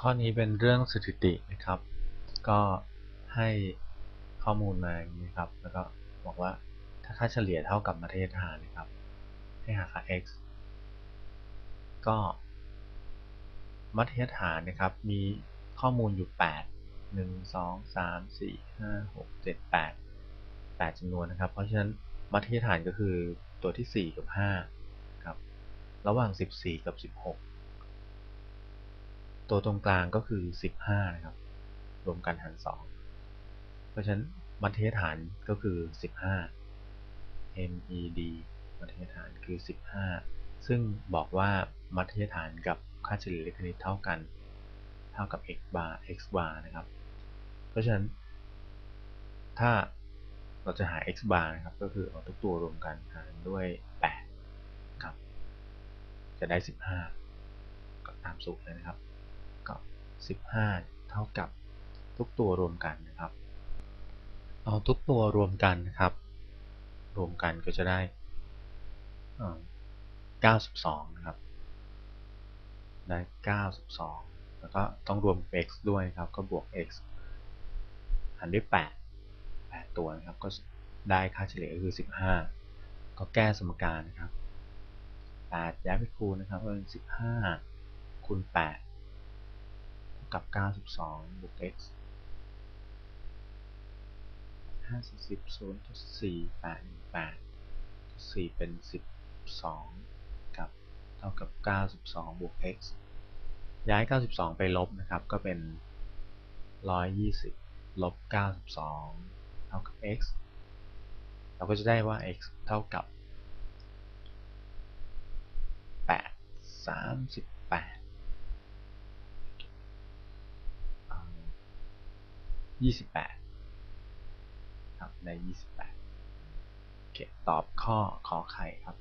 ข้อนี้เป็นเรื่องสถิตินะครับ ก็ให้ข้อมูลมาอย่างนี้ครับ แล้วก็บอกว่าถ้าค่าเฉลี่ยเท่ากับมาตรฐานนะครับ ให้หาค่า x ก็มาตรฐานนะครับ มีข้อมูลอยู่ 8 1 2 3 4 5 6 7 8 8จำนวนนะครับ เพราะฉะนั้นมาตรฐานก็คือตัวที่ 4 กับ5ครับ ระหว่าง 14 กับ 16 ตัวตรงกลางก็คือ 15 นะครับ รวมกันหาร 2 เพราะฉะนั้นมัธยฐานก็คือ 15 MED มัธยฐานคือ 15 ซึ่งบอกว่ามัธยฐานกับค่าเฉลี่ยเลขคณิตเท่ากัน เท่ากับ x bar x bar นะครับ เพราะฉะนั้น ถ้าเราจะหา x bar นะครับ ก็คือเอาทุกตัวรวมกันหารด้วย 8 ครับ จะได้ 15 ก็ตามสูตรเลยนะครับ 15 เท่ากับทุกตัวรวมกันนะครับ เอาทุกตัวรวมกันนะครับ รวมกันก็จะได้เอ่อ92 นะครับ ได้ 92 แล้วก็ต้องรวม x ด้วยครับ ก็บวก x หารด้วย 8 8 ตัวนะครับ ก็ได้ค่าเฉลี่ยก็คือ 15 ก็แก้สมการนะครับ8ย้ายไปคูณนะครับก็เป็น15คูณ8 กับ 92 บวก x 50 0จุด4 8 8จุด4เป็น 12ครับ เท่ากับ 92 บวก x ย้าย 92 ไปลบนะครับ ก็เป็น 120 ลบ 92 เท่ากับ x เราก็จะได้ว่า x เท่ากับ 8 38 28 ครับได้ 28โอเคตอบข้อขอไข่ครับ